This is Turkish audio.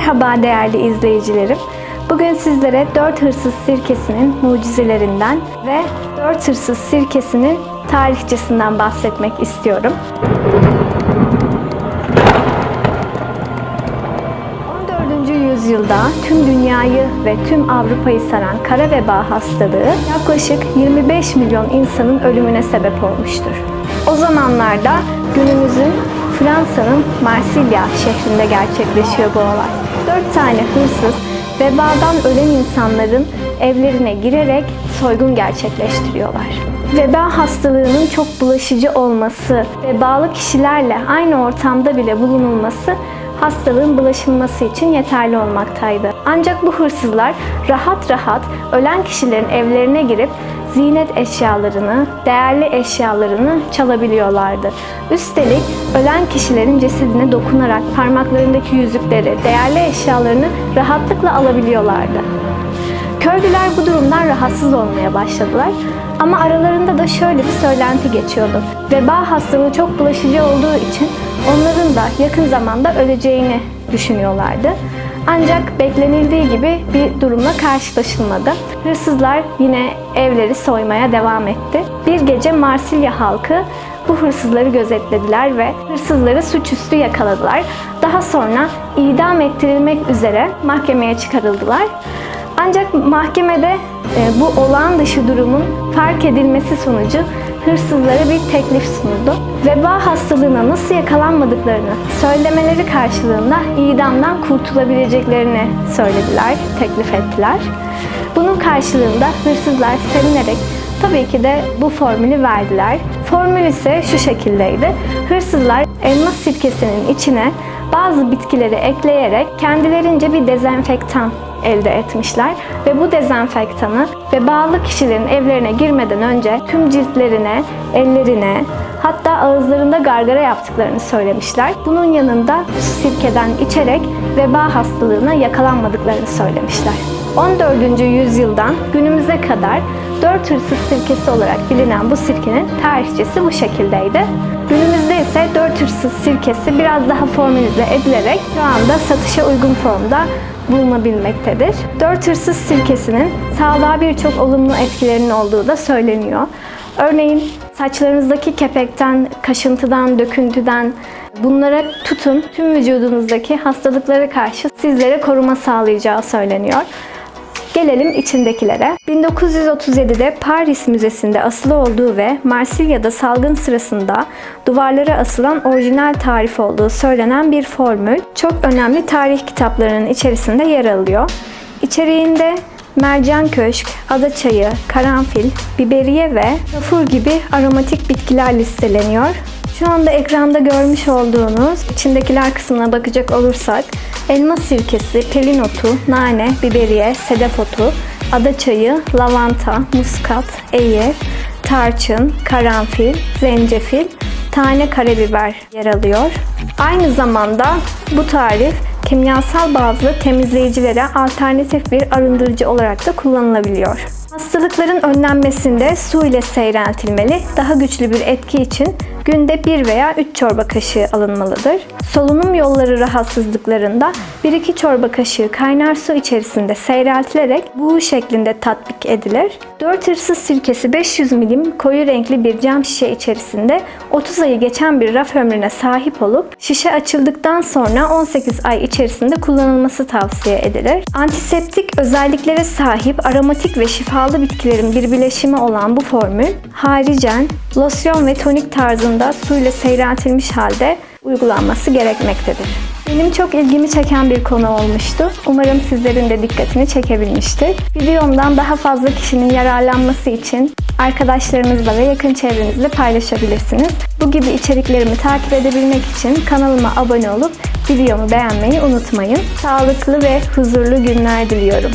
Merhaba değerli izleyicilerim. Bugün sizlere 4 Hırsız Sirkesi'nin mucizelerinden ve 4 Hırsız Sirkesi'nin tarihçesinden bahsetmek istiyorum. 14. yüzyılda tüm dünyayı ve tüm Avrupa'yı saran kara veba hastalığı yaklaşık 25 milyon insanın ölümüne sebep olmuştur. O zamanlarda günümüzün Fransa'nın Marsilya şehrinde gerçekleşiyor bu olay. Dört tane hırsız vebadan ölen insanların evlerine girerek soygun gerçekleştiriyorlar. Veba hastalığının çok bulaşıcı olması ve bağlı kişilerle aynı ortamda bile bulunulması hastalığın bulaşılması için yeterli olmaktaydı. Ancak bu hırsızlar rahat rahat ölen kişilerin evlerine girip ziynet eşyalarını, değerli eşyalarını çalabiliyorlardı. Üstelik ölen kişilerin cesedine dokunarak parmaklarındaki yüzükleri, değerli eşyalarını rahatlıkla alabiliyorlardı. Köylüler bu durumdan rahatsız olmaya başladılar. Ama aralarında da şöyle bir söylenti geçiyordu. Veba hastalığı çok bulaşıcı olduğu için onların da yakın zamanda öleceğini düşünüyorlardı. Ancak beklenildiği gibi bir durumla karşılaşılmadı. Hırsızlar yine evleri soymaya devam etti. Bir gece Marsilya halkı bu hırsızları gözetlediler ve hırsızları suçüstü yakaladılar. Daha sonra idam ettirilmek üzere mahkemeye çıkarıldılar. Ancak mahkemede e, bu olağan dışı durumun fark edilmesi sonucu hırsızlara bir teklif sunuldu. Veba hastalığına nasıl yakalanmadıklarını söylemeleri karşılığında idamdan kurtulabileceklerini söylediler, teklif ettiler. Bunun karşılığında hırsızlar sevinerek tabii ki de bu formülü verdiler. Formül ise şu şekildeydi. Hırsızlar elma sirkesinin içine bazı bitkileri ekleyerek kendilerince bir dezenfektan elde etmişler ve bu dezenfektanı ve bağlı kişilerin evlerine girmeden önce tüm ciltlerine, ellerine hatta ağızlarında gargara yaptıklarını söylemişler. Bunun yanında sirkeden içerek veba hastalığına yakalanmadıklarını söylemişler. 14. yüzyıldan günümüze kadar dört hırsız sirkesi olarak bilinen bu sirkenin tarihçesi bu şekildeydi. Günümüzde ise dört hırsız sirkesi biraz daha formülize edilerek şu anda satışa uygun formda bulunabilmektedir. Dört hırsız sirkesinin sağlığa birçok olumlu etkilerinin olduğu da söyleniyor. Örneğin saçlarınızdaki kepekten, kaşıntıdan, döküntüden bunlara tutun tüm vücudunuzdaki hastalıklara karşı sizlere koruma sağlayacağı söyleniyor. Gelelim içindekilere. 1937'de Paris Müzesi'nde asılı olduğu ve Marsilya'da salgın sırasında duvarlara asılan orijinal tarif olduğu söylenen bir formül çok önemli tarih kitaplarının içerisinde yer alıyor. İçeriğinde mercan köşk, ada çayı, karanfil, biberiye ve kafur gibi aromatik bitkiler listeleniyor. Şu anda ekranda görmüş olduğunuz içindekiler kısmına bakacak olursak elma sirkesi, pelin otu, nane, biberiye, sedef otu, ada çayı, lavanta, muskat, eğir, tarçın, karanfil, zencefil, tane karabiber yer alıyor. Aynı zamanda bu tarif kimyasal bazlı temizleyicilere alternatif bir arındırıcı olarak da kullanılabiliyor. Hastalıkların önlenmesinde su ile seyreltilmeli, daha güçlü bir etki için günde 1 veya 3 çorba kaşığı alınmalıdır. Solunum yolları rahatsızlıklarında 1-2 çorba kaşığı kaynar su içerisinde seyreltilerek buğu şeklinde tatbik edilir. 4 hırsız sirkesi 500 milim koyu renkli bir cam şişe içerisinde 30 ayı geçen bir raf ömrüne sahip olup şişe açıldıktan sonra 18 ay içerisinde kullanılması tavsiye edilir. Antiseptik özelliklere sahip aromatik ve şifalı bitkilerin bir bileşimi olan bu formül haricen losyon ve tonik tarzında suyla seyreltilmiş halde uygulanması gerekmektedir. Benim çok ilgimi çeken bir konu olmuştu. Umarım sizlerin de dikkatini çekebilmiştir. Videomdan daha fazla kişinin yararlanması için arkadaşlarınızla ve yakın çevrenizle paylaşabilirsiniz. Bu gibi içeriklerimi takip edebilmek için kanalıma abone olup videomu beğenmeyi unutmayın. Sağlıklı ve huzurlu günler diliyorum.